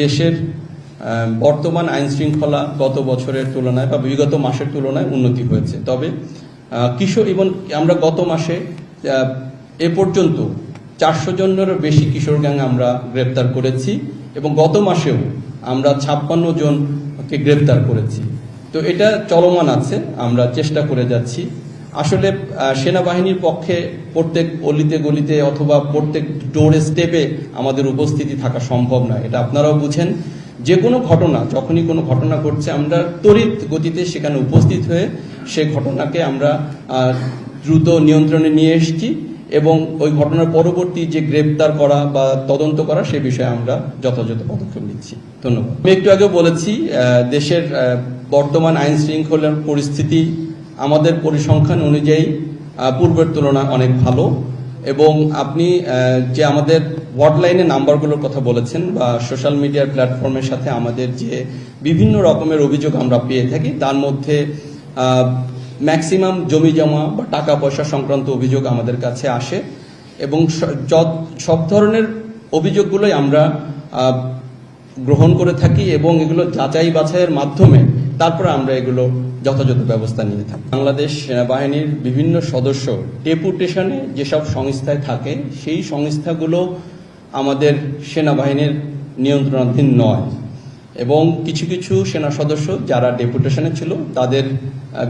দেশের বর্তমান আইন শৃঙ্খলা গত বছরের তুলনায় বা বিগত মাসের তুলনায় উন্নতি হয়েছে। তবে কিশোর এবং আমরা গত মাসে এ পর্যন্ত চারশো জনেরও বেশি কিশোর গ্যাং আমরা গ্রেপ্তার করেছি এবং গত মাসেও আমরা ছাপ্পান্ন জনকে গ্রেপ্তার করেছি। তো এটা চলমান আছে, আমরা চেষ্টা করে যাচ্ছি। আসলে সেনাবাহিনীর পক্ষে প্রত্যেক অলিতে গলিতে অথবা প্রত্যেক ডোরে স্টেপে আমাদের উপস্থিতি থাকা সম্ভব নয়। এটা আপনারাও বুঝেন। যে কোনো ঘটনা, যখনই কোনো ঘটনা ঘটছে, আমরা তড়িৎ গতিতে সেখানে উপস্থিত হয়ে সে ঘটনাকে আমরা দ্রুত নিয়ন্ত্রণে নিয়ে এসেছি এবং ওই ঘটনার পরবর্তী যে গ্রেপ্তার করা বা তদন্ত করা, সে বিষয়ে আমরা যথাযথ পদক্ষেপ নিচ্ছি। ধন্যবাদ। আমি একটু আগে বলেছি দেশের বর্তমান আইন শৃঙ্খলার পরিস্থিতি আমাদের পরিসংখ্যান অনুযায়ী পূর্বের তুলনায় অনেক ভালো এবং আপনি যে আমাদের ওয়ার্ডলাইনের নাম্বারগুলোর কথা বলেছেন বা সোশ্যাল মিডিয়ার প্ল্যাটফর্মের সাথে আমাদের যে বিভিন্ন রকমের অভিযোগ আমরা পেয়ে থাকি, তার মধ্যে ম্যাক্সিমাম জমি জমা বা টাকা পয়সা সংক্রান্ত অভিযোগ আমাদের কাছে আসে এবং সব ধরনের অভিযোগগুলোই আমরা গ্রহণ করে থাকি এবং এগুলো যাচাই বাছাইয়ের মাধ্যমে তারপরে আমরা এগুলো যথাযথ ব্যবস্থা নিয়ে থাকি। বাংলাদেশ সেনাবাহিনীর বিভিন্ন সদস্য ডেপুটেশনে যেসব সংস্থায় থাকে, সেই সংস্থাগুলো আমাদের সেনাবাহিনীর নিয়ন্ত্রণাধীন নয়। এবং কিছু কিছু সেনা সদস্য যারা ডেপুটেশনে ছিল, তাদের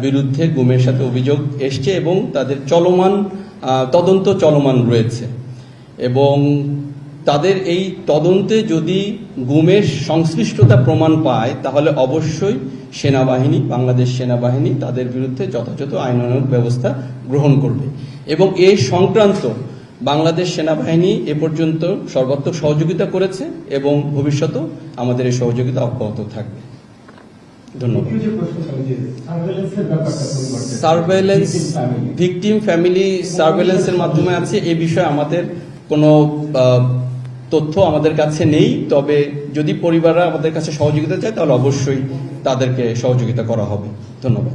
বিরুদ্ধে গুমের সাথে অভিযোগ এসছে এবং তাদের চলমান তদন্ত চলমান রয়েছে। এবং তাদের এই তদন্তে যদি গুমের সংশ্লিষ্টতা প্রমাণ পায় তাহলে অবশ্যই সেনাবাহিনী বাংলাদেশ সেনাবাহিনী তাদের বিরুদ্ধে যথাযথ আইনানুগ ব্যবস্থা গ্রহণ করবে। এবং এই সংক্রান্ত বাংলাদেশ সেনাবাহিনী এ পর্যন্ত সর্বাত্মক সহযোগিতা করেছে এবং ভবিষ্যতেও আমাদের এই সহযোগিতা অব্যাহত থাকবে। ধন্যবাদ? সার্ভেলেন্স ভিকটিম ফ্যামিলি সার্ভেলেন্সের মাধ্যমে আছে এই বিষয়ে আমাদের কোনো তথ্য আমাদের কাছে নেই, তবে যদি পরিবাররা আমাদের কাছে সহযোগিতা চায়, তাহলে অবশ্যই তাদেরকে সহযোগিতা করা হবে। ধন্যবাদ।